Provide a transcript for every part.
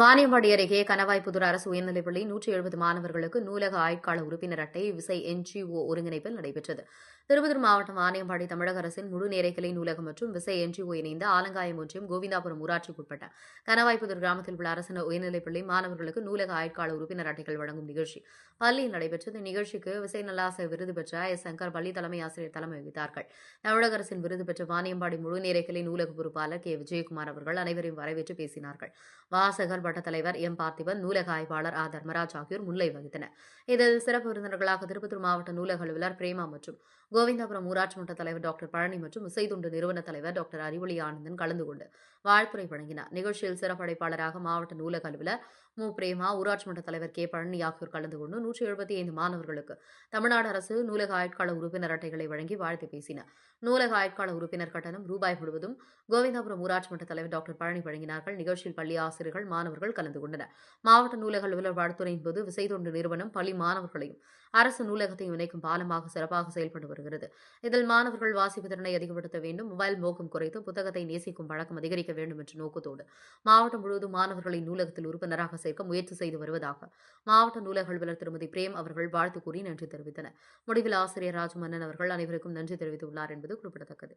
வாணியம்பாடி அருகே கணவாய்ப்புதூர் அரசு உயர்நிலைப்பள்ளி நூற்றி எழுபது மாணவர்களுக்கு நூலக ஆயுட்கால உறுப்பினர் அட்டை விசை என்ஜிஓ ஒருங்கிணைப்பில் நடைபெற்றது. திருப்பத்தூர் மாவட்டம் வாணியம்பாடி தமிழக அரசின் முழு நேர நூலகம் மற்றும் விசை என்ஜிஓ இணைந்த ஆலங்காயம் ஒன்றியம் கோவிந்தாபுரம் ஊராட்சிக்குட்பட்ட கணவாய்ப்புதூர் கிராமத்தில் உள்ள அரசின் உயர்நிலைப்பள்ளி மாணவர்களுக்கு நூலக ஆயுட்கால உறுப்பினர் அட்டைகள் வழங்கும் நிகழ்ச்சி பள்ளியில் நடைபெற்றது. இந்நிகழ்ச்சிக்கு விசை நல்லாசிரியர் விருது பெற்ற எஸ் சங்கர் பள்ளி தலைமை ஆசிரியர் தலைமை வகித்தார்கள். தமிழக அரசின் விருது பெற்ற வாணியம்பாடி முழு நேர நூலக பொறுப்பாளர் கே. விஜயகுமார் அவர்கள் அனைவரையும் வரவேற்று பேசினார்கள். வாசகர் மாவட்ட தலைவர் எம். பார்த்திபன் நூலக ஆய்வாளர் ஆ. தர்மராஜ் ஆகியோர் முன்னிலை வகித்தனர். இதில் சிறப்பு விருந்தினர்களாக திருப்பத்தூர் மாவட்ட நூலக அலுவலர் பிரேமா மற்றும் கோவிந்தாபுரம் ஊராட்சி மன்ற தலைவர் டாக்டர் பழனி மற்றும் இசைதுண்டு நிறுவன தலைவர் டாக்டர் அறிவொளி ஆனந்தன் கலந்து கொண்டு வாழ்த்துரை வழங்கினார். நிகழ்ச்சியில் சிறப்படைப்பாளராக மாவட்ட நூலக அலுவலர் மு. பிரேமா ஊராட்சி மன்ற தலைவர் கே. பழனி ஆகியோர் கலந்து கொண்டு நூற்றி எழுபத்தி ஐந்து மாணவர்களுக்கு தமிழ்நாடு அரசு நூலக ஆயுட்கால உறுப்பினர் அட்டைகளை வழங்கி வாழ்த்து பேசினர். நூலக ஆயுட்கால உறுப்பினர் கட்டணம் ரூபாய் முழுவதும் கோவிந்தாபுரம் ஊராட்சி மன்ற தலைவர் டாக்டர் பழனி வழங்கினார்கள். நிகழ்ச்சியில் பள்ளி ஆசிரியர்கள் மாணவர்கள் கலந்து கொண்டனர். மாவட்ட நூலக அலுவலர் வாழ்த்துறையின் போது விசைத்தொண்டு நிறுவனம் பள்ளி மாணவர்களையும் அரசு நூலகத்தையும் இணைக்கும் பாலமாக சிறப்பாக செயல்பட்டு வருகிறது. இதில் மாணவர்கள் வாசிப்பு திறனை அதிகப்படுத்த வேண்டும் மொபைல் மோகம் குறைத்து புத்தகத்தை நேசிக்கும் பழக்கம் அதிகரிக்க வேண்டும் என்ற நோக்கத்தோடு மாவட்டம் முழுவதும் மாணவர்களை நூலகத்தில் உறுப்பினராக சேர்க்க முயற்சி செய்து வருவதாக மாவட்ட நூலக அலுவலர் திருமதி பிரேம் அவர்கள் வாழ்த்து கூறி நன்றி தெரிவித்தனர். முடிவில் ஆசிரியர் ராஜமன்னன் அவர்கள் அனைவருக்கும் நன்றி தெரிவித்துள்ளார் என்பது குறிப்பிடத்தக்கது.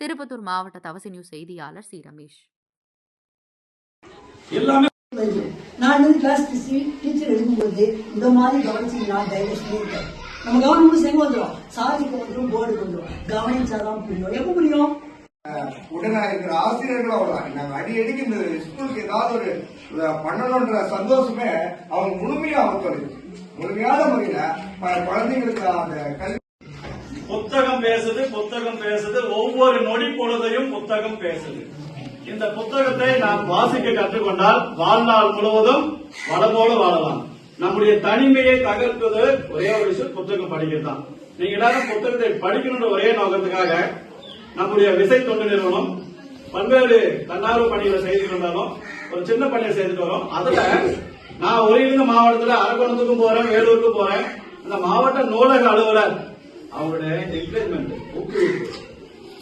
திருப்பத்தூர் மாவட்ட தவசி நியூஸ் செய்தியாளர் சி. ரமேஷ். எல்லாமே நான் வந்து கிளாஸ் டீச்சர் எடுக்கும்போது இந்த மாதிரி கவனிச்சு நான் தயவு சொல்லியிருக்கேன் நம்ம கவனம் செய்ய வந்துடும் சாதிக்கு வந்துடும் போர்டு வந்துடும் கவனிச்சாதான் புரியும். எப்ப புரியும்? உடனே இருக்கிற ஆசிரியர்களும் அவ்வளவுதான் நாங்க அடிக்கடிக்கு இந்த ஸ்கூலுக்கு ஏதாவது ஒரு பண்ணணும்ன்ற சந்தோஷமே அவங்க முழுமையா அவத்தொழில் முழுமையான முறையில குழந்தைங்களுக்கு அந்த கல்வி புத்தகம் பேசுது புத்தகம் பேசுது. ஒவ்வொரு நொடி பொழுதையும் புத்தகம் பேசுது. இந்த புத்தகத்தை நாம் வாசிக்க கற்றுக்கொண்டால் வாழ்நாள் முழுவதும் வளமோடு வாழலாம். நம்முடைய தனிமையை தகர்ப்பது ஒரே ஒரு விஷயம் புத்தகம் படிக்கிறது தான் நீங்க எல்லாரும் புத்தகத்தை படிக்கணும்ன்ற ஒரே நோக்கத்துக்காக நம்முடைய விசை தொண்டு நிறுவனம் பல்வேறு தன்னார்வ பணிகளை செய்து இருந்தாலும் ஒரு சின்ன பணியை செய்துட்டு வரோம். அதுல நான் ஒருங்கிணைந்த மாவட்டத்துல அரக்கோணத்துக்கும் போறேன் வேலூருக்கும் போறேன். அந்த மாவட்ட நூலக அலுவலர் அவருடைய என்கரேஜ்மெண்ட் ஊக்குவிப்பு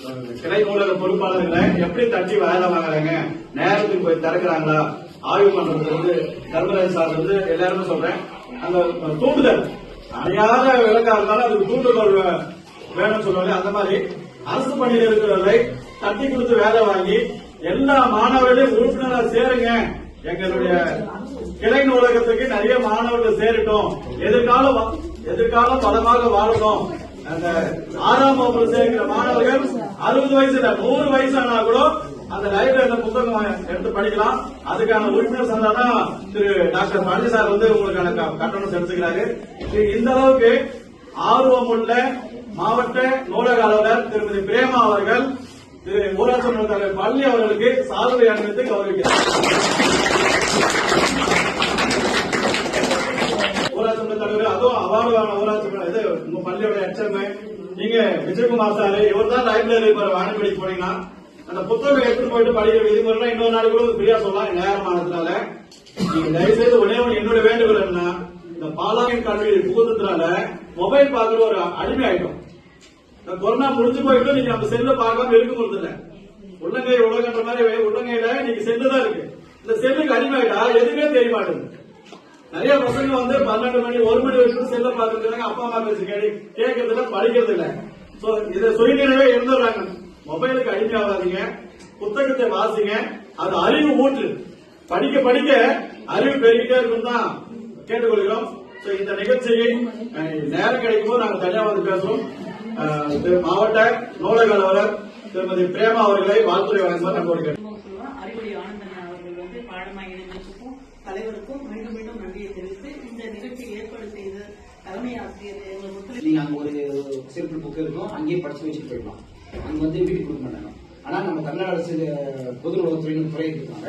கிளை நூலக பொறுப்பாளர்களை எப்படி தட்டி வேலை வாங்குறாங்க? நேரத்துக்கு போய் திறக்கிறாங்களா? ஆய்வு பண்றது வந்து தர்மராஜ் சார் வந்து எல்லாருமே சொல்றேன். அந்த தூண்டுதல். அடையாத விளக்கா இருந்தாலும் அதுக்கு தூண்டுதல் வேணும்னு சொல்லுவாங்க. அந்த மாதிரி அரசு பணியில் இருக்கிறவர்களை தட்டி கொடுத்து வேலை வாங்கி எல்லா மாணவர்களையும் உறுப்பினராக சேருங்க. எங்களுடைய கிளை நூலகத்துக்கு நிறைய மாணவர்கள் சேரட்டும். எதிர்காலம் எதிர்காலம் பலமாக வாழணும் அந்த ஆறாம் வகுப்பு சேர்க்கிற மாணவர்கள் அறுபது வயசுல நூறு வயசானா கூட அந்த லைப்ரரியில புத்தகம் எடுத்து படிக்கலாம். அதுக்கான உறுப்பினர் சந்தா தான் திரு டாக்டர் பழனி சார் வந்து உங்களுக்கான க- கட்டணம் செலுத்துகிறாரு. இந்த அளவுக்கு ஆர்வம் உள்ள மாவட்ட நூலக அலுவலர் திருமதி பிரேமா அவர்கள் திரு ஊராட்சி மன்ற தலைவர் பள்ளி அவர்களுக்கு சாதனை அணிவித்து கௌரவிக்கிறார். ஊராட்சி மன்ற தலைவர் அதுவும் அவார்டு வாங்க ஊராட்சி இது உங்க பள்ளியோட எச்எம் நீங்க விஜயகுமார் சார் இவர் தான் லைப்ரரி வாணிபடிக்கு போனீங்கன்னா அந்த புத்தகம் எடுத்துட்டு போயிட்டு படிக்கிற விதிமுறை இன்னொரு நாள் கூட ஃப்ரீயா சொல்லலாம் நேரமானதுனால நீங்க தயவு செய்து ஒரே என்னோட வேண்டுகோள் என்ன இந்த பாலாவின் கல்வி புகுந்ததுனால மொபைல் பாக்குற ஒரு அடிமை ஆயிட்டோம். இந்த கொரோனா முடிஞ்சு போயிட்டு நீங்க நம்ம செல்ல பார்க்காம இருக்க முடியல உள்ளங்கை உலகன்ற மாதிரி உள்ளங்கையில நீங்க செல்லு தான் இருக்கு. இந்த செல்லுக்கு அடிமையாயிட்டா எதுவுமே தெரிய மாட்டேங்குது. நிறைய பசங்க வந்து பன்னெண்டு மணி ஒரு மணி வரைக்கும் செல்ல பாத்துருக்காங்க அப்பா அம்மா பேச்சு கேடி கேட்கறது இல்ல படிக்கிறது இல்ல. சோ இதை சுயநிறைவே இருந்துடுறாங்க. மொபைலுக்கு அடிமையாகாதீங்க புத்தகத்தை வாசிங்க அது அறிவு ஊற்று படிக்க படிக்க அறிவு பெருகிட்டே இருக்கும் தான் கேட்டுக்கொள்கிறோம். சோ இந்த நிகழ்ச்சியை நேரம் கிடைக்கும் போது நாங்க தனியா வந்து பேசுவோம். மாவட்ட நூலக அலுவலர் திருமதி பிரேமா அவர்களை வாழ்த்துறை வழங்குமாறு நான் கேட்டு ஏற்பாடு செய்து ஒரு சிறப்பு புக் இருக்கும் அங்கேயே படிச்சு வச்சுட்டு போயிடலாம். அங்க வந்து வீட்டுக்கு மாட்டாங்க. ஆனா நம்ம தமிழ்நாடு அரசு பொது நலத்துறையின் துறை இருக்காங்க.